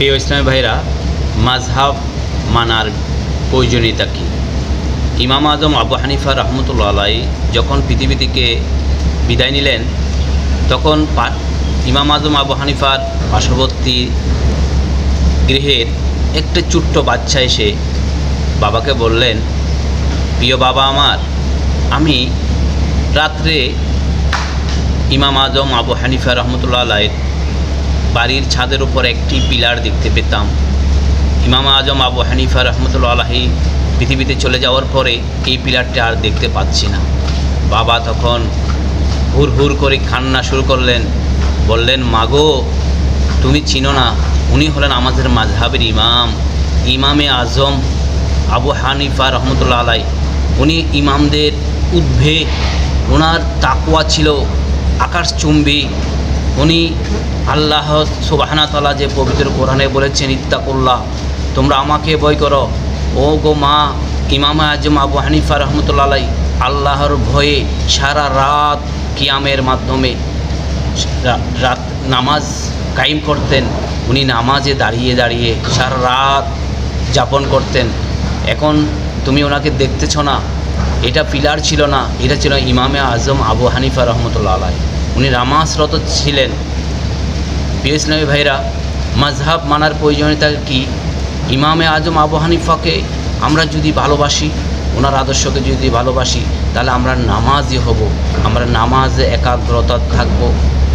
প্রিয় ইসলামী ভাইরা মাঝহাব মানার প্রয়োজনীয়তা কী? ইমাম আজম আবু হানিফা রহমতুল্লা আলাই যখন পৃথিবী থেকে বিদায় নিলেন, তখন ইমাম আজম আবু হানিফার পার্শ্ববর্তী গৃহের একটা ছোট্ট বাচ্চা এসে বাবাকে বললেন, প্রিয় বাবা আমার, আমি রাত্রে ইমাম আজম আবু হানিফা রহমতুল্লাহ আলাইয়ের বাড়ির ছাদের উপর একটি পিলার দেখতে পেতাম। ইমাম আজম আবু হানিফা রহমতুল্লা আলাহি পৃথিবীতে চলে যাওয়ার পরে এই পিলারটা আর দেখতে পাচ্ছি না। বাবা তখন হুর হুর করে কান্না শুরু করলেন। বললেন মাগো তুমি চিনো না, উনি হলেন আমাদের মাঝহাবের ইমাম। ইমামে আজম আবু হানিফা রহমতুল্লা আলাই উনি ইমামদের উদ্ভে ওনার তাকুয়া ছিল আকাশচুম্বী উনি আল্লাহ সুবাহানা তালা যে পবিত্র কোরআনে বলেছেন, ইত্তাকুল্লাহ, তোমরা আমাকে বই করো। ও গো মা ইমাম আজম আবু হানিফা রহমতুল্লা আলাই আল্লাহর ভয়ে সারা রাত কিয়ামের মাধ্যমে রাত নামাজ কায়েম করতেন। উনি নামাজে দাঁড়িয়ে দাঁড়িয়ে সারা রাত যাপন করতেন। এখন তুমি ওনাকে দেখতেছ না, এটা পিলার ছিল না, এটা ছিল ইমামে আজম আবু হানিফা রহমতুল্লা আলাই উনি নামাজরত ছিলেন। ইসলামী ভাইরা মাঝহাব মানার প্রয়োজনীয়তা কি? ইমামে আজম আবু হানিফাকে আমরা যদি ভালোবাসি, ওনার আদর্শকে যদি ভালোবাসি, তাহলে আমরা নামাজই হব, আমরা নামাজে একাগ্রতা থাকব।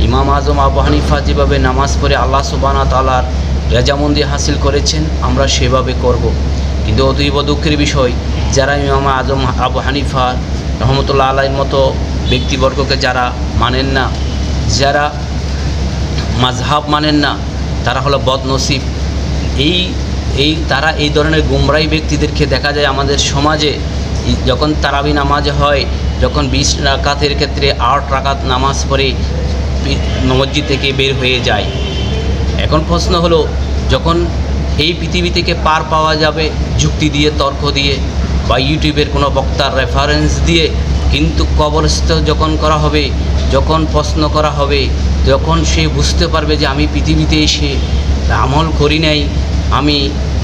ইমাম আজম আবু হানিফা যেভাবে নামাজ পড়ে আল্লাহ সুবানা তালার রেজামন্দি হাসিল করেছেন, আমরা সেভাবে করব। কিন্তু অতীব দুঃখের বিষয়, যারা ইমাম আজম আবু হানিফা রহমতুল্লাহ আলাইয়ের মতো ব্যক্তিবর্গকে যারা মানেন না, যারা মাঝহাব মানেন না, তারা হলো বদনসিব। এই এই, তারা এই ধরনের গুমরাই ব্যক্তিদেরকে দেখা যায় আমাদের সমাজে, যখন তারাবি নামাজ হয়, যখন বিশ রাকাতের ক্ষেত্রে আট রাকাত নামাজ পড়ে মসজিদ থেকে বের হয়ে যায়। এখন প্রশ্ন হলো, যখন এই পৃথিবী থেকে পার পাওয়া যাবে যুক্তি দিয়ে, তর্ক দিয়ে, বা ইউটিউবের কোনো বক্তার রেফারেন্স দিয়ে কিন্তু কবরস্থ যখন করা হবে, যখন প্রশ্ন করা হবে যখন সে বুঝতে পারবে যে আমি পৃথিবীতে এসে আমল করি নাই, আমি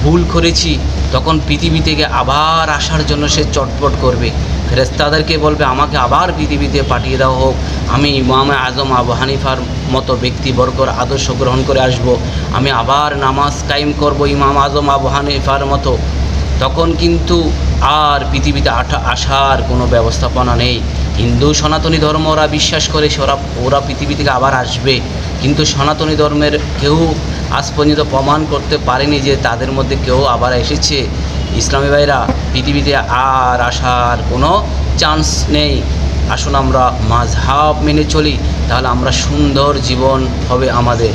ভুল করেছি, তখন পৃথিবী থেকে আবার আসার জন্য সে চটপট করবে। ফেরেস্তাদেরকে বলবে, আমাকে আবার পৃথিবীতে পাঠিয়ে দেওয়া হোক। আমি ইমামে আজম আবু হানিফার মতো ব্যক্তিবর্গর আদর্শ গ্রহণ করে আসব। আমি আবার নামাজ কায়েম করব ইমাম আজম আবু হানিফার মতো। তখন কিন্তু আর পৃথিবীতে আঠা আসার কোনো ব্যবস্থাপনা নেই। হিন্দু সনাতনী ধর্ম ওরা বিশ্বাস করে ওরা ওরা পৃথিবী থেকে আবার আসবে। কিন্তু সনাতনী ধর্মের কেউ আজ পর্যন্ত প্রমাণ করতে পারেনি যে তাদের মধ্যে কেউ আবার এসেছে। ইসলামী ভাইরা, পৃথিবীতে আর আসার কোনো চান্স নেই। আসুন আমরা মাঝহাব মেনে চলি, তাহলে আমরা সুন্দর জীবন হবে আমাদের।